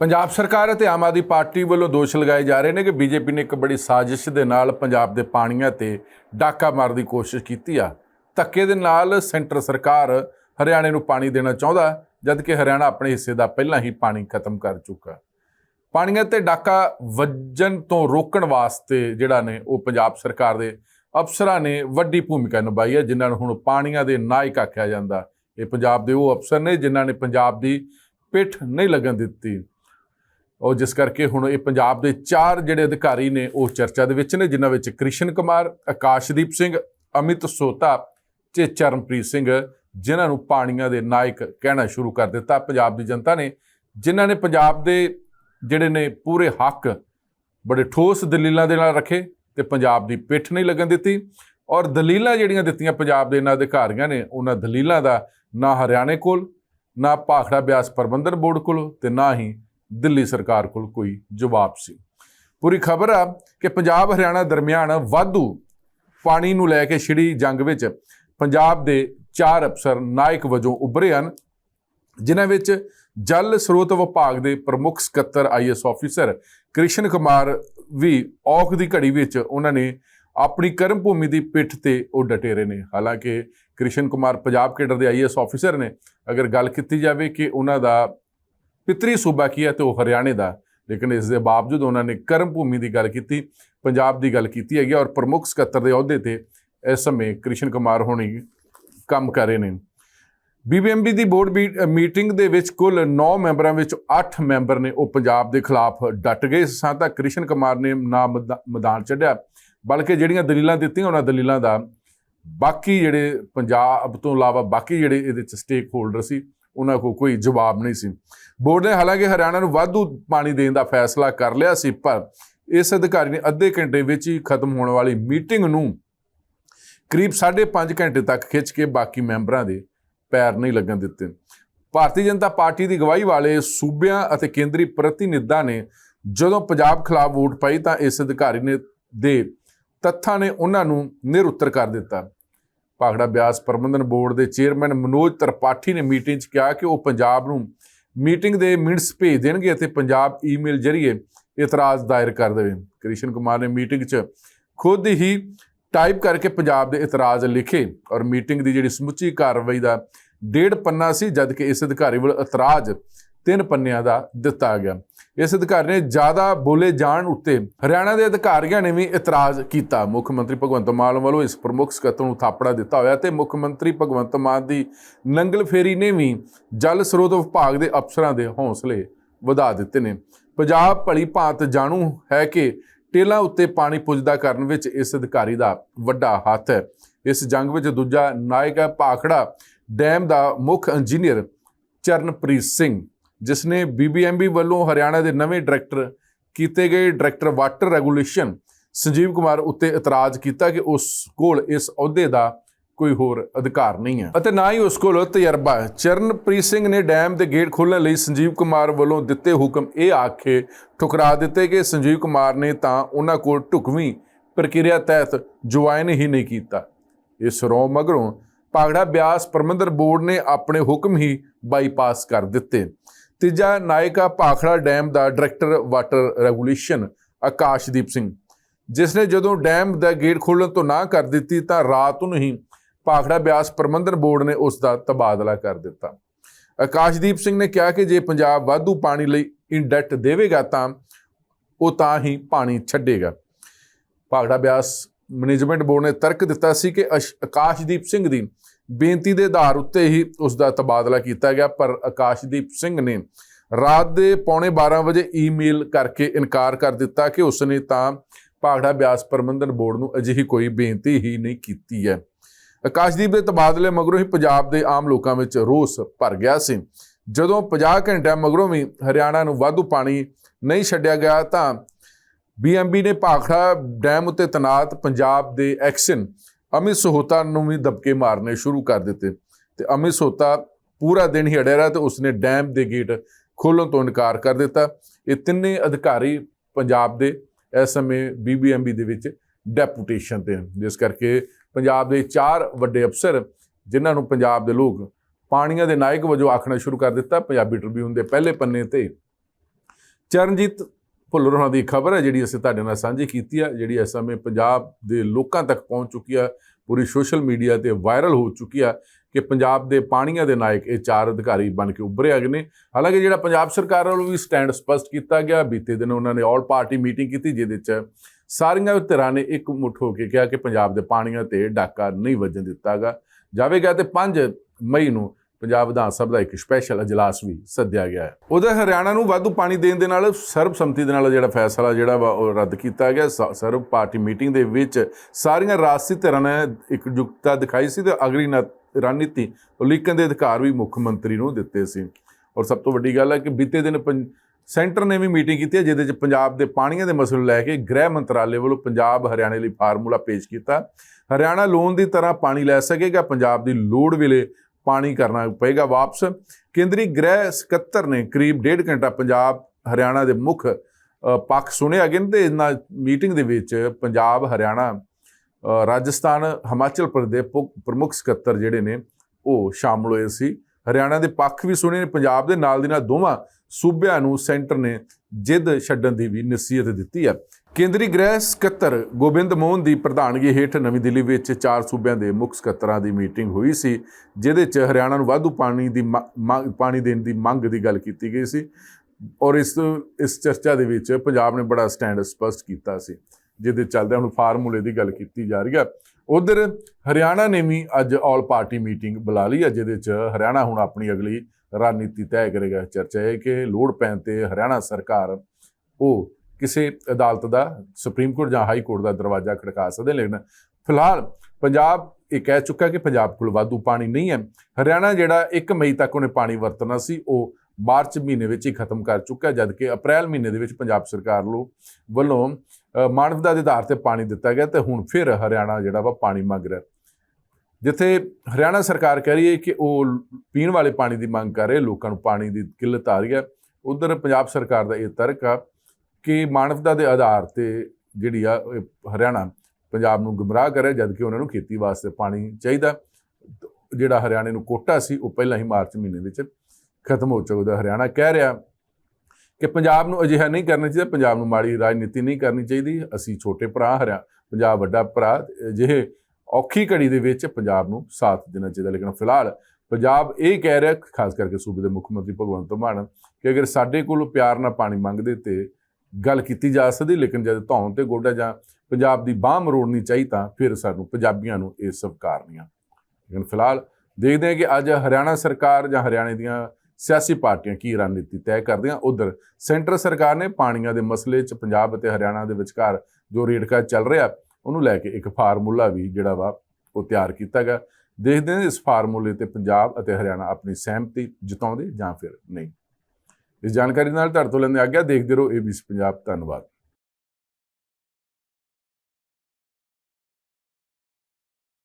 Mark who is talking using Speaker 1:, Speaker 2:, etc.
Speaker 1: ਪੰਜਾਬ ਸਰਕਾਰ ਅਤੇ ਆਮ ਆਦਮੀ ਪਾਰਟੀ ਵੱਲੋਂ ਦੋਸ਼ ਲਗਾਏ ਜਾ ਰਹੇ ਨੇ ਕਿ ਬੀਜੇਪੀ ਨੇ ਇੱਕ ਬੜੀ ਸਾਜ਼ਿਸ਼ ਦੇ ਨਾਲ ਪੰਜਾਬ ਦੇ ਪਾਣੀਆਂ ਤੇ ਡਾਕਾ ਮਾਰਨ ਦੀ ਕੋਸ਼ਿਸ਼ ਕੀਤੀ ਆ। ਧੱਕੇ ਦੇ ਨਾਲ ਸੈਂਟਰ ਸਰਕਾਰ ਹਰਿਆਣੇ ਨੂੰ ਪਾਣੀ ਦੇਣਾ ਚਾਹੁੰਦਾ ਜਦਕਿ ਹਰਿਆਣਾ ਆਪਣੇ ਹਿੱਸੇ ਦਾ ਪਹਿਲਾਂ ਹੀ ਪਾਣੀ ਖਤਮ ਕਰ ਚੁੱਕਾ। ਪਾਣੀਆਂ ਤੇ ਡਾਕਾ ਵੱਜਣ ਤੋਂ ਰੋਕਣ ਵਾਸਤੇ ਜਿਹੜਾ ਨੇ, ਉਹ ਪੰਜਾਬ ਸਰਕਾਰ ਦੇ ਅਫਸਰਾਂ ਨੇ ਵੱਡੀ ਭੂਮਿਕਾ ਨਿਭਾਈ ਹੈ ਜਿਨ੍ਹਾਂ ਨੂੰ ਹੁਣ ਪਾਣੀਆਂ ਦੇ ਨਾਇਕ ਆਖਿਆ ਜਾਂਦਾ। ਇਹ ਪੰਜਾਬ ਦੇ ਉਹ ਅਫਸਰ ਨੇ, ਜਿਨ੍ਹਾਂ ਨੇ ਪੰਜਾਬ ਦੀ ਪਿੱਠ ਨਹੀਂ ਲੱਗਣ ਦਿੱਤੀ। ਉਹ ਜਿਸ ਕਰਕੇ ਹੁਣ ਇਹ ਪੰਜਾਬ ਦੇ ਚਾਰ ਜਿਹੜੇ ਅਧਿਕਾਰੀ ਨੇ ਉਹ ਚਰਚਾ ਦੇ ਵਿੱਚ ਨੇ, ਜਿਨ੍ਹਾਂ ਵਿੱਚ ਕ੍ਰਿਸ਼ਨ ਕੁਮਾਰ, ਆਕਾਸ਼ਦੀਪ ਸਿੰਘ, ਅਮਿਤ ਸੋਤਾ ਤੇ ਚਰਨਪ੍ਰੀਤ ਸਿੰਘ, ਜਿਨ੍ਹਾਂ ਨੂੰ ਪਾਣੀਆਂ ਦੇ ਨਾਇਕ ਕਹਿਣਾ ਸ਼ੁਰੂ ਕਰ ਦਿੱਤਾ ਪੰਜਾਬ ਦੀ ਜਨਤਾ ਨੇ, ਜਿਨ੍ਹਾਂ ਨੇ ਪੰਜਾਬ ਦੇ ਜਿਹੜੇ ਨੇ ਪੂਰੇ ਹੱਕ ਬੜੇ ਠੋਸ ਦਲੀਲਾਂ ਦੇ ਨਾਲ ਰੱਖੇ ਤੇ ਪੰਜਾਬ ਦੀ ਪਿੱਠ ਨਹੀਂ ਲੱਗਣ ਦਿੱਤੀ। ਔਰ ਦਲੀਲਾਂ ਜਿਹੜੀਆਂ ਦਿੱਤੀਆਂ ਪੰਜਾਬ ਦੇ ਇਹਨਾਂ ਅਧਿਕਾਰੀਆਂ ਨੇ, ਉਹਨਾਂ ਦਲੀਲਾਂ ਦਾ ਨਾ ਹਰਿਆਣੇ ਕੋਲ, ਨਾ ਭਾਖੜਾ ਬਿਆਸ ਪ੍ਰਬੰਧਨ ਬੋਰਡ ਕੋਲ ਤੇ ਨਾ ਹੀ ਦਿੱਲੀ ਸਰਕਾਰ ਕੋਲ ਕੋਈ ਜਵਾਬ ਸੀ। ਪੂਰੀ ਖਬਰ ਆ ਕਿ ਪੰਜਾਬ ਹਰਿਆਣਾ ਦਰਮਿਆਨ ਵਾਧੂ ਪਾਣੀ ਨੂੰ ਲੈ ਕੇ ਛਿੜੀ ਜੰਗ ਵਿੱਚ ਪੰਜਾਬ ਦੇ ਚਾਰ ਅਫਸਰ ਨਾਇਕ ਵਜੋਂ ਉੱਭਰੇ ਹਨ, ਜਿਨ੍ਹਾਂ ਵਿੱਚ ਜਲ ਸਰੋਤ ਵਿਭਾਗ ਦੇ ਪ੍ਰਮੁੱਖ ਸਕੱਤਰ ਆਈਐਸ ਆਫੀਸਰ ਕ੍ਰਿਸ਼ਨ ਕੁਮਾਰ ਵੀ ਔਖ ਦੀ ਘੜੀ ਵਿੱਚ ਉਹਨਾਂ ਨੇ ਆਪਣੀ ਕਰਮ ਭੂਮੀ ਦੀ ਪਿੱਠ ਤੇ ਉਹ ਡਟੇ ਰਹੇ ਨੇ। ਹਾਲਾਂਕਿ ਕ੍ਰਿਸ਼ਨ ਕੁਮਾਰ ਪੰਜਾਬ ਕੇਡਰ ਦੇ ਆਈਐਸ ਆਫੀਸਰ ਨੇ। ਅਗਰ ਗੱਲ ਕੀਤੀ ਜਾਵੇ ਕਿ ਉਹਨਾਂ ਦਾ ਪਿਤਰੀ ਸੂਬਾ ਕੀ ਹੈ ਤੇ ਉਹ ਹਰਿਆਣੇ ਦਾ ਲੇਕਿਨ ਇਸ ਦੇ ਬਾਵਜੂਦ ਉਹਨਾਂ ਨੇ ਕਰਮ ਭੂਮੀ ਦੀ ਗੱਲ ਕੀਤੀ, ਪੰਜਾਬ ਦੀ ਗੱਲ ਕੀਤੀ ਹੈਗੀ ਔਰ ਪ੍ਰਮੁੱਖ ਸਕੱਤਰ ਦੇ ਅਹੁਦੇ ਤੇ ਇਸ ਸਮੇਂ ਕ੍ਰਿਸ਼ਨ ਕੁਮਾਰ ਹੋਣੀ ਕੰਮ ਕਰ ਰਹੇ ਨੇ। ਬੀਬੀਐਮਬੀ ਦੀ ਬੋਰਡ ਮੀ- ਮੀਟਿੰਗ ਦੇ ਵਿੱਚ ਕੁੱਲ 9 ਮੈਂਬਰਾਂ ਵਿੱਚ 8 ਮੈਂਬਰ ਨੇ ਉਹ ਪੰਜਾਬ ਦੇ ਖਿਲਾਫ ਡਟ ਗਏ। ਸਾਂ ਤਾਂ ਕ੍ਰਿਸ਼ਨ ਕੁਮਾਰ ਨੇ ਨਾ ਮੈਦਾ- ਮੈਦਾਨ ਛੱਡਿਆ ਬਲਕਿ ਜਿਹੜੀਆਂ ਦਲੀਲਾਂ ਦਿੱਤੀਆਂ ਉਹਨਾਂ ਦਲੀਲਾਂ ਦਾ ਬਾਕੀ ਜਿਹੜੇ ਪੰਜਾਬ ਤੋਂ ਇਲਾਵਾ ਬਾਕੀ ਜਿਹੜੇ ਇਹਦੇ ਚ ਸਟੇਕ ਹੋਲਡਰ ਸੀ ਉਹਨਾਂ ਕੋਲ ਕੋਈ ਜਵਾਬ ਨਹੀਂ ਸੀ। ਬੋਰਡ ਨੇ ਹਾਲਾਂਕਿ ਹਰਿਆਣਾ ਨੂੰ ਵਾਧੂ ਪਾਣੀ ਦੇਣ ਦਾ ਫੈਸਲਾ ਕਰ ਲਿਆ ਸੀ, ਪਰ ਇਸ ਅਧਿਕਾਰੀ ਨੇ ਅੱਧੇ ਘੰਟੇ ਵਿੱਚ ਹੀ ਖਤਮ ਹੋਣ ਵਾਲੀ ਮੀਟਿੰਗ ਨੂੰ ਕਰੀਬ 5.5 ਘੰਟੇ ਤੱਕ ਖਿੱਚ ਕੇ ਬਾਕੀ ਮੈਂਬਰਾਂ ਦੇ ਪੈਰ ਨਹੀਂ ਲੱਗਣ ਦਿੱਤੇ। ਭਾਰਤੀ ਜਨਤਾ ਪਾਰਟੀ ਦੀ ਗਵਾਹੀ ਵਾਲੇ ਸੂਬਿਆਂ ਅਤੇ ਕੇਂਦਰੀ ਪ੍ਰਤੀਨਿਧਾਂ ਨੇ ਜਦੋਂ ਪੰਜਾਬ ਖਿਲਾਫ ਵੋਟ ਪਾਈ ਤਾਂ ਇਸ ਅਧਿਕਾਰੀ ਨੇ ਦੇ ਤੱਥਾਂ ਨੇ ਉਹਨਾਂ ਨੂੰ ਨਿਰਉੱਤਰ ਕਰ ਦਿੱਤਾ। ਭਾਖੜਾ ਬਿਆਸ ਪ੍ਰਬੰਧਨ ਬੋਰਡ ਦੇ ਚੇਅਰਮੈਨ ਮਨੋਜ ਤਰਪਾਠੀ ਨੇ ਮੀਟਿੰਗ 'ਚ ਕਿਹਾ ਕਿ ਉਹ ਪੰਜਾਬ ਨੂੰ ਮੀਟਿੰਗ ਦੇ ਮਿੰਟਸ ਭੇਜ ਦੇਣਗੇ ਅਤੇ ਪੰਜਾਬ ਈਮੇਲ ਜ਼ਰੀਏ ਇਤਰਾਜ਼ ਦਾਇਰ ਕਰ ਦੇਵੇ। ਕ੍ਰਿਸ਼ਨ ਕੁਮਾਰ ਨੇ ਮੀਟਿੰਗ 'ਚ ਖੁਦ ਹੀ ਟਾਈਪ ਕਰਕੇ ਪੰਜਾਬ ਦੇ ਇਤਰਾਜ਼ ਲਿਖੇ ਔਰ ਮੀਟਿੰਗ ਦੀ ਜਿਹੜੀ ਸਮੁੱਚੀ ਕਾਰਵਾਈ ਦਾ ਡੇਢ ਪੰਨਾ ਸੀ, ਜਦਕਿ ਇਸ ਅਧਿਕਾਰੀ ਵੱਲ ਇਤਰਾਜ਼ ਤਿੰਨ ਪੰਨਿਆਂ ਦਾ ਦਿੱਤਾ ਗਿਆ। ਇਸ ਅਧਿਕਾਰੀ ਨੇ ਜ਼ਿਆਦਾ ਬੋਲੇ ਜਾਣ ਉੱਤੇ ਹਰਿਆਣਾ ਦੇ ਅਧਿਕਾਰੀਆਂ ਨੇ ਵੀ ਇਤਰਾਜ਼ ਕੀਤਾ। ਮੁੱਖ ਮੰਤਰੀ ਭਗਵੰਤ ਮਾਨ ਵੱਲੋਂ ਇਸ ਪ੍ਰਮੁੱਖ ਸਕੱਤਰ ਨੂੰ ਥਾਪੜਾ ਦਿੱਤਾ ਹੋਇਆ ਤੇ ਮੁੱਖ ਮੰਤਰੀ ਭਗਵੰਤ ਮਾਨ ਦੀ ਨੰਗਲ ਫੇਰੀ ਨੇ ਵੀ ਜਲ ਸਰੋਤ ਵਿਭਾਗ ਦੇ ਅਫਸਰਾਂ ਦੇ ਹੌਸਲੇ ਵਧਾ ਦਿੱਤੇ ਨੇ। ਪੰਜਾਬ ਭਲੀ ਭਾਂਤ ਜਾਣੂ ਹੈ ਕਿ ਟੇਲਾਂ ਉੱਤੇ ਪਾਣੀ ਪੁੱਜਦਾ ਕਰਨ ਵਿੱਚ ਇਸ ਅਧਿਕਾਰੀ ਦਾ ਵੱਡਾ ਹੱਥ ਹੈ। ਇਸ ਜੰਗ ਵਿੱਚ ਦੂਜਾ ਨਾਇਕ ਹੈ ਭਾਖੜਾ। ਡੈਮ ਦਾ ਮੁੱਖ ਇੰਜੀਨੀਅਰ ਚਰਨਪ੍ਰੀਤ ਸਿੰਘ। ਜਿਸ ਨੇ ਬੀਬੀਐਮਬੀ ਵੱਲੋਂ ਹਰਿਆਣਾ ਦੇ ਨਵੇਂ ਡਾਇਰੈਕਟਰ ਕੀਤੇ ਗਏ director water regulation Sanjeev Kumar ਉੱਤੇ ਇਤਰਾਜ਼ ਕੀਤਾ ਕਿ ਉਸ ਕੋਲ ਇਸ ਅਹੁਦੇ ਦਾ ਕੋਈ ਹੋਰ ਅਧਿਕਾਰ ਨਹੀਂ ਹੈ। ਅਤੇ ਨਾ ਹੀ ਉਸ ਕੋਲ ਤਜਰਬਾ ਹੈ। ਚਰਨਪ੍ਰੀਤ ਸਿੰਘ ਨੇ ਡੈਮ ਦੇ ਗੇਟ ਖੋਲਣ ਲਈ ਸੰਜੀਵ ਕੁਮਾਰ ਵੱਲੋਂ ਦਿੱਤੇ ਹੁਕਮ ਇਹ ਆਖੇ ਠੁਕਰਾ ਦਿੱਤੇ ਕਿ ਸੰਜੀਵ ਕੁਮਾਰ ਨੇ ਤਾਂ ਉਹਨਾਂ ਕੋਲ ਢੁਕਵੀਂ ਪ੍ਰਕਿਰਿਆ ਤਹਿਤ ਜੁਆਇਨ ਹੀ ਨਹੀਂ ਕੀਤਾ। ਇਸ ਰੋ ਮਗਰੋਂ ਪਾਗੜਾ ਬਿਆਸ ਪ੍ਰਬੰਧਨ ਬੋਰਡ ਨੇ ਆਪਣੇ ਹੁਕਮ ਹੀ ਬਾਈਪਾਸ ਕਰ ਦਿੱਤੇ। ਤੀਜਾ ਨਾਇਕਾ ਭਾਖੜਾ ਡੈਮ ਦਾ director water regulation, Akashdeep Singh. ਜਿਸ ਨੇ ਜਦੋਂ ਡੈਮ ਦਾ ਗੇਟ ਖੋਲਣ ਤੋਂ ਨਾ ਕਰ ਦਿੱਤੀ, ਤਾਂ ਰਾਤ ਨੂੰ ਹੀ ਭਾਖੜਾ ਬਿਆਸ ਪ੍ਰਬੰਧਨ ਬੋਰਡ ਨੇ ਉਸ ਦਾ ਤਬਾਦਲਾ ਕਰ ਦਿੱਤਾ। ਆਕਾਸ਼ਦੀਪ ਸਿੰਘ ਨੇ ਕਿਹਾ ਕਿ ਜੇ ਪੰਜਾਬ ਵਾਧੂ ਪਾਣੀ ਲਈ ਇੰਡੈਟ ਦੇਵੇਗਾ ਤਾਂ ਉਹ ਤਾਂ ਹੀ ਪਾਣੀ ਛੱਡੇਗਾ। ਭਾਖੜਾ ਬਿਆਸ ਮੈਨੇਜਮੈਂਟ ਬੋਰਡ ਨੇ ਤਰਕ ਦਿੱਤਾ ਸੀ ਕਿ ਅਸ਼- ਆਕਾਸ਼ਦੀਪ ਸਿੰਘ ਦੀ ਬੇਨਤੀ ਦੇ ਆਧਾਰ ਉੱਤੇ ਹੀ ਉਸ ਦਾ ਤਬਾਦਲਾ ਕੀਤਾ ਗਿਆ, ਪਰ ਆਕਾਸ਼ਦੀਪ ਸਿੰਘ ਨੇ ਰਾਤ ਦੇ ਪੌਣੇ 12 ਵਜੇ ਈਮੇਲ ਕਰਕੇ ਇਨਕਾਰ ਕਰ ਦਿੱਤਾ ਕਿ ਉਸ ਨੇ ਤਾਂ ਭਾਖੜਾ ਬਿਆਸ ਪ੍ਰਬੰਧਨ ਬੋਰਡ ਨੂੰ ਅਜਿਹੀ ਕੋਈ ਬੇਨਤੀ ਹੀ ਨਹੀਂ ਕੀਤੀ ਹੈ। ਆਕਾਸ਼ਦੀਪ ਦੇ ਤਬਾਦਲੇ ਮਗਰੋਂ ਹੀ ਪੰਜਾਬ ਦੇ ਆਮ ਲੋਕਾਂ ਵਿੱਚ ਰੋਸ ਭਰ ਗਿਆ ਸੀ। ਜਦੋਂ 50 ਘੰਟਿਆਂ ਮਗਰੋਂ ਵੀ ਹਰਿਆਣਾ ਨੂੰ ਵਾਧੂ ਪਾਣੀ ਨਹੀਂ ਛੱਡਿਆ ਗਿਆ ਤਾਂ ਬੀਐਮਬੀ ਨੇ ਭਾਖੜਾ ਡੈਮ ਉੱਤੇ ਤਨਾਤ ਪੰਜਾਬ ਦੇ ਐਕਸ਼ਨ ਅਮਿਤ ਸੋਹਤਾ ਨੂੰ ਵੀ ਦਬਕੇ ਮਾਰਨੇ ਸ਼ੁਰੂ ਕਰ ਦਿੱਤੇ ਤੇ ਅਮਿਤ ਸੋਹਤਾ ਪੂਰਾ ਦਿਨ ਹੀ ਅੜਿਆ ਰਿਹਾ ਤੇ ਉਸਨੇ ਡੈਮ ਦੇ ਗੇਟ ਖੋਲ੍ਹਣ ਤੋਂ ਇਨਕਾਰ ਕਰ ਦਿੱਤਾ। ਇਹ ਤਿੰਨੇ ਅਧਿਕਾਰੀ ਪੰਜਾਬ ਦੇ ਇਸ ਸਮੇਂ ਬੀਬੀਐਮਬੀ ਦੇ ਵਿੱਚ ਡੈਪੂਟੇਸ਼ਨ ਤੇ ਜਿਸ ਕਰਕੇ ਪੰਜਾਬ ਦੇ ਚਾਰ ਵੱਡੇ ਅਫਸਰ, ਜਿਨ੍ਹਾਂ ਨੂੰ ਪੰਜਾਬ ਦੇ ਲੋਕ ਪਾਣੀਆਂ ਦੇ ਨਾਇਕ ਵਜੋਂ ਆਖਣਾ ਸ਼ੁਰੂ ਕਰ ਦਿੱਤਾ, ਪੰਜਾਬੀ ਟ੍ਰਿਬਿਊਨ ਦੇ ਪਹਿਲੇ ਪੰਨੇ ਤੇ ਚਰਨਜੀਤ ਭੁੱਲਰ ਹੋਣਾ ਦੀ ਖਬਰ ਹੈ, ਜਿਹੜੀ ਅਸੀਂ ਤੁਹਾਡੇ ਨਾਲ ਸਾਂਝੀ ਕੀਤੀ ਹੈ ਜਿਹੜੀ ਇਸ ਸਮੇਂ ਪੰਜਾਬ ਦੇ ਲੋਕਾਂ ਤੱਕ ਪਹੁੰਚ ਚੁੱਕੀ ਹੈ ਪੂਰੀ ਸੋਸ਼ਲ ਮੀਡੀਆ ਤੇ ਵਾਇਰਲ ਹੋ ਚੁੱਕੀ ਹੈ ਕਿ ਪੰਜਾਬ ਦੇ ਪਾਣੀਆਂ ਦੇ ਨਾਇਕ ਇਹ ਚਾਰ ਅਧਿਕਾਰੀ ਬਣ ਕੇ ਉੱਭਰੇ ਹੈਗੇ ਨੇ। ਹਾਲਾਂਕਿ ਜਿਹੜਾ ਪੰਜਾਬ ਸਰਕਾਰ ਵੱਲੋਂ ਵੀ ਸਟੈਂਡ ਸਪਸ਼ਟ ਕੀਤਾ ਗਿਆ, ਬੀਤੇ ਦਿਨ ਉਹਨਾਂ ਨੇ ਆਲ ਪਾਰਟੀ ਮੀਟਿੰਗ ਕੀਤੀ, ਜਿਹਦੇ 'ਚ ਸਾਰੀਆਂ ਧਿਰਾਂ ਨੇ ਇੱਕ ਮੁੱਠ ਹੋ ਕੇ ਕਿਹਾ ਕਿ ਪੰਜਾਬ ਦੇ ਪਾਣੀਆਂ ਤੇ ਡਾਕਾ ਨਹੀਂ ਵੱਜਣ ਦਿੱਤਾਗਾ। ਜਾਵੇਗਾ ਤੇ 5 ਮਈ ਨੂੰ ਪੰਜਾਬ ਵਿਧਾਨ ਸਭਾ ਦਾ ਇੱਕ ਸਪੈਸ਼ਲ ਅਜਲਾਸ ਵੀ ਸੱਦਿਆ ਗਿਆ ਹੈ। ਉਹਦੇ ਹਰਿਆਣਾ ਨੂੰ ਵਾਧੂ ਪਾਣੀ ਦੇਣ ਦੇ ਨਾਲ ਸਰਬਸੰਮਤੀ ਦੇ ਨਾਲ ਜਿਹੜਾ ਫੈਸਲਾ ਜਿਹੜਾ ਵਾ ਉਹ ਰੱਦ ਕੀਤਾ ਗਿਆ। ਸ- ਸਰਬ ਪਾਰਟੀ ਮੀਟਿੰਗ ਦੇ ਵਿੱਚ ਸਾਰੀਆਂ ਰਾਜਸੀ ਧਿਰਾਂ ਨੇ ਇਕਜੁੱਟਤਾ ਦਿਖਾਈ ਸੀ ਤੇ ਅਗਲੀ ਨ- ਰਣਨੀਤੀ ਉਲੀਕਣ ਦੇ ਅਧਿਕਾਰ ਵੀ ਮੁੱਖ ਮੰਤਰੀ ਨੂੰ ਦਿੱਤੇ ਸੀ। ਔਰ ਸਭ ਤੋਂ ਵੱਡੀ ਗੱਲ ਹੈ ਕਿ ਬੀਤੇ ਦਿਨ ਪੰ- ਸੈਂਟਰ ਨੇ ਵੀ ਮੀਟਿੰਗ ਕੀਤੀ ਹੈ, ਜਿਹਦੇ ਵਿੱਚ ਪੰਜਾਬ ਦੇ ਪਾਣੀਆਂ ਦੇ ਮਸਲੇ ਨੂੰ ਲੈ ਕੇ ਗ੍ਰਹਿ ਮੰਤਰਾਲੇ ਵੱਲੋਂ ਪੰਜਾਬ ਹਰਿਆਣੇ ਲਈ ਫਾਰਮੂਲਾ ਪੇਸ਼ ਕੀਤਾ। ਹਰਿਆਣਾ ਲੋਨ ਦੀ ਤਰ੍ਹਾਂ ਪਾਣੀ ਲੈ ਸਕੇਗਾ, ਪੰਜਾਬ ਦੀ ਲੋੜ ਵੇਲੇ ਪਾਣੀ ਕਰਨਾ ਪਏਗਾ ਵਾਪਸ। ਕੇਂਦਰੀ ਗ੍ਰਹਿ ਸਕੱਤਰ ਨੇ ਕਰੀਬ ਡੇਢ ਘੰਟਾ ਪੰਜਾਬ, ਹਰਿਆਣਾ ਦੇ ਮੁੱਖ ਪੱਖ ਸੁਣਿਆ। ਗਏ ਨੇ ਤੇ ਇਹਨਾਂ ਮੀਟਿੰਗ ਦੇ ਵਿੱਚ ਪੰਜਾਬ, ਹਰਿਆਣਾ ਰਾਜਸਥਾਨ, ਹਿਮਾਚਲ ਪ੍ਰਦੇਸ਼ ਪੁ- ਪ੍ਰਮੁੱਖ ਸਕੱਤਰ ਜਿਹੜੇ ਨੇ, ਉਹ ਸ਼ਾਮਲ ਹੋਏ ਸੀ। ਹਰਿਆਣਾ ਦੇ ਪੱਖ ਵੀ ਸੁਣੇ ਨੇ। ਪੰਜਾਬ ਦੇ ਨਾਲ ਦੀ ਨਾਲ ਦੋਵਾਂ ਸੂਬਿਆਂ ਨੂੰ ਸੈਂਟਰ ਨੇ ਜਿੱਦ ਛੱਡਣ ਦੀ ਵੀ ਨਸੀਹਤ ਦਿੱਤੀ ਹੈ। ਕੇਂਦਰੀ ਗ੍ਰਹਿ ਸਕੱਤਰ ਗੋਬਿੰਦ ਮੋਹਨ ਦੀ ਪ੍ਰਧਾਨਗੀ ਹੇਠ ਨਵੀਂ ਦਿੱਲੀ ਵਿੱਚ ਚਾਰ ਸੂਬਿਆਂ ਦੇ ਮੁੱਖ ਸਕੱਤਰਾਂ ਦੀ ਮੀਟਿੰਗ ਹੋਈ ਸੀ, ਜਿਹਦੇ 'ਚ ਹਰਿਆਣਾ ਨੂੰ ਵਾਧੂ ਪਾਣੀ ਦੀ ਮ- ਮੰਗ- ਪਾਣੀ ਦੇਣ ਦੀ ਮੰਗ ਦੀ ਗੱਲ ਕੀਤੀ ਗਈ ਸੀ ਔਰ ਇਸ ਇਸ ਚਰਚਾ ਦੇ ਵਿੱਚ ਪੰਜਾਬ ਨੇ ਬੜਾ ਸਟੈਂਡ ਸਪਸ਼ਟ ਕੀਤਾ ਸੀ, ਜਿਹਦੇ ਚੱਲਦੇ ਹੁਣ ਫਾਰਮੂਲੇ ਦੀ ਗੱਲ ਕੀਤੀ ਜਾ ਰਹੀ ਹੈ। ਉਧਰ ਹਰਿਆਣਾ ਨੇ ਵੀ ਅੱਜ ਆਲ ਪਾਰਟੀ ਮੀਟਿੰਗ ਬੁਲਾ ਲਈ ਹੈ, ਜਿਹਦੇ 'ਚ ਹਰਿਆਣਾ ਹੁਣ ਆਪਣੀ ਅਗਲੀ ਰਣਨੀਤੀ ਤੈਅ ਕਰੇਗਾ, ਚਰਚਾ ਹੈ ਕਿ ਲੋੜ ਪੈਣ ਤੇ ਹਰਿਆਣਾ ਸਰਕਾਰ ਉਹ ਕਿਸੇ ਅਦਾਲਤ ਦਾ, ਸੁਪਰੀਮ ਕੋਰਟ ਜਾਂ ਹਾਈ ਕੋਰਟ ਦਾ ਦਰਵਾਜ਼ਾ ਖੜਕਾ ਸਕਦੇ ਲੇਕਿਨ ਫਿਲਹਾਲ ਪੰਜਾਬ ਇਹ ਕਹਿ ਚੁੱਕਾ ਕਿ ਪੰਜਾਬ ਕੋਲ ਵਾਧੂ ਪਾਣੀ ਨਹੀਂ ਹੈ। ਹਰਿਆਣਾ ਜਿਹੜਾ 1 ਮਈ ਤੱਕ ਉਹਨੇ ਪਾਣੀ ਵਰਤਣਾ ਸੀ, ਉਹ ਮਾਰਚ ਮਹੀਨੇ ਵਿੱਚ ਹੀ ਖਤਮ ਕਰ ਚੁੱਕਾ ਜਦਕਿ ਅਪ੍ਰੈਲ ਮਹੀਨੇ ਦੇ ਵਿੱਚ ਪੰਜਾਬ ਸਰਕਾਰ ਲੋ, ਵੱਲੋਂ ਮਾਨਵਤਾ ਦੇ ਆਧਾਰ ਤੇ ਪਾਣੀ ਦਿੱਤਾ ਗਿਆ ਤੇ ਹੁਣ ਫਿਰ ਹਰਿਆਣਾ ਜਿਹੜਾ ਵਾ ਪਾਣੀ ਮੰਗ ਰਿਹਾ। ਜਿੱਥੇ ਹਰਿਆਣਾ ਸਰਕਾਰ ਕਹਿ ਰਹੀ ਹੈ ਕਿ ਉਹ ਪੀਣ ਵਾਲੇ ਪਾਣੀ ਦੀ ਮੰਗ ਕਰ ਰਹੇ ਲੋਕਾਂ ਨੂੰ ਪਾਣੀ ਦੀ ਕਿੱਲਤ ਆ ਰਹੀ ਹੈ। ਉਧਰ ਪੰਜਾਬ ਸਰਕਾਰ ਦਾ ਇਹ ਤਰਕ ਆ ਕਿ ਮਾਨਵਤਾ ਦੇ ਆਧਾਰ ਤੇ ਜਿਹੜੀ ਆ, ਇਹ ਹਰਿਆਣਾ ਪੰਜਾਬ ਨੂੰ ਗੁੰਮਰਾਹ ਕਰੇ ਜਦਕਿ ਉਹਨਾਂ ਨੂੰ ਖੇਤੀ ਵਾਸਤੇ ਪਾਣੀ ਚਾਹੀਦਾ। ਜਿਹੜਾ ਹਰਿਆਣੇ ਨੂੰ ਕੋਟਾ ਸੀ, ਉਹ ਪਹਿਲਾਂ ਹੀ ਮਾਰਚ ਮਹੀਨੇ ਵਿੱਚ ਖਤਮ ਹੋ ਚੁੱਕਾ। ਹਰਿਆਣਾ ਕਹਿ ਰਿਹਾ ਕਿ ਪੰਜਾਬ ਨੂੰ ਅਜਿਹਾ ਨਹੀਂ ਕਰਨਾ ਚਾਹੀਦਾ, ਪੰਜਾਬ ਨੂੰ ਮਾੜੀ ਰਾਜਨੀਤੀ ਨਹੀਂ ਕਰਨੀ ਚਾਹੀਦੀ। ਅਸੀਂ ਛੋਟੇ ਭਰਾ, ਹਰਿਆ, ਪੰਜਾਬ ਵੱਡਾ ਭਰਾ, ਅਜਿਹੇ ਔਖੀ ਘੜੀ ਦੇ ਵਿੱਚ ਪੰਜਾਬ ਨੂੰ ਸਾਥ ਦੇਣਾ ਚਾਹੀਦਾ। ਲੇਕਿਨ ਫਿਲਹਾਲ ਪੰਜਾਬ ਇਹ ਕਹਿ ਰਿਹਾ, ਖਾਸ ਕਰਕੇ ਸੂਬੇ ਦੇ ਮੁੱਖ ਮੰਤਰੀ ਭਗਵੰਤ ਮਾਨ, ਕਿ ਅਗਰ ਸਾਡੇ ਕੋਲ ਪਿਆਰ ਨਾਲ ਪਾਣੀ ਮੰਗਦੇ ਤੇ ਗੱਲ ਕੀਤੀ ਜਾ ਸਕਦੀ, ਲੇਕਿਨ ਜਦ ਧੌਣ ਤੇ ਗੋਡਾ ਜਾਂ ਪੰਜਾਬ ਦੀ ਬਾਹ ਮਰੋੜਨੀ ਚਾਹੀ ਤਾਂ ਫਿਰ ਸਾਨੂੰ ਪੰਜਾਬੀਆਂ ਨੂੰ ਇਹ ਸਵੀਕਾਰਨੀਆਂ। ਲੇਕਿਨ ਫਿਲਹਾਲ ਦੇਖਦੇ ਹਾਂ ਕਿ ਅੱਜ ਹਰਿਆਣਾ ਸਰਕਾਰ ਜਾਂ ਹਰਿਆਣੇ ਦੀਆਂ ਸਿਆਸੀ ਪਾਰਟੀਆਂ ਕੀ ਰਣਨੀਤੀ ਤੈਅ ਕਰਦੀਆਂ। ਉਧਰ ਸੈਂਟਰ ਸਰਕਾਰ ਨੇ ਪਾਣੀਆਂ ਦੇ ਮਸਲੇ 'ਚ ਪੰਜਾਬ ਅਤੇ ਹਰਿਆਣਾ ਦੇ ਵਿਚਕਾਰ ਜੋ ਰੇੜਕਾ ਚੱਲ ਰਿਹਾ ਉਹਨੂੰ ਲੈ ਕੇ ਇੱਕ ਫਾਰਮੂਲਾ ਵੀ ਜਿਹੜਾ ਵਾ ਉਹ ਤਿਆਰ ਕੀਤਾ ਗਿਆ। ਦੇਖਦੇ ਹਾਂ ਇਸ ਫਾਰਮੂਲੇ ਤੇ ਪੰਜਾਬ ਅਤੇ ਹਰਿਆਣਾ ਆਪਣੀ ਸਹਿਮਤੀ ਜਤਾਉਂਦੇ ਜਾਂ ਫਿਰ ਨਹੀਂ। ਇਸ ਜਾਣਕਾਰੀ ਨਾਲ ਤੁਹਾਡੇ ਤੋਂ ਲੈਂਦੇ ਆ ਗਿਆ ਦੇਖਦੇ ਰਹੋ ਏਬੀਸੀ ਪੰਜਾਬ। ਧੰਨਵਾਦ।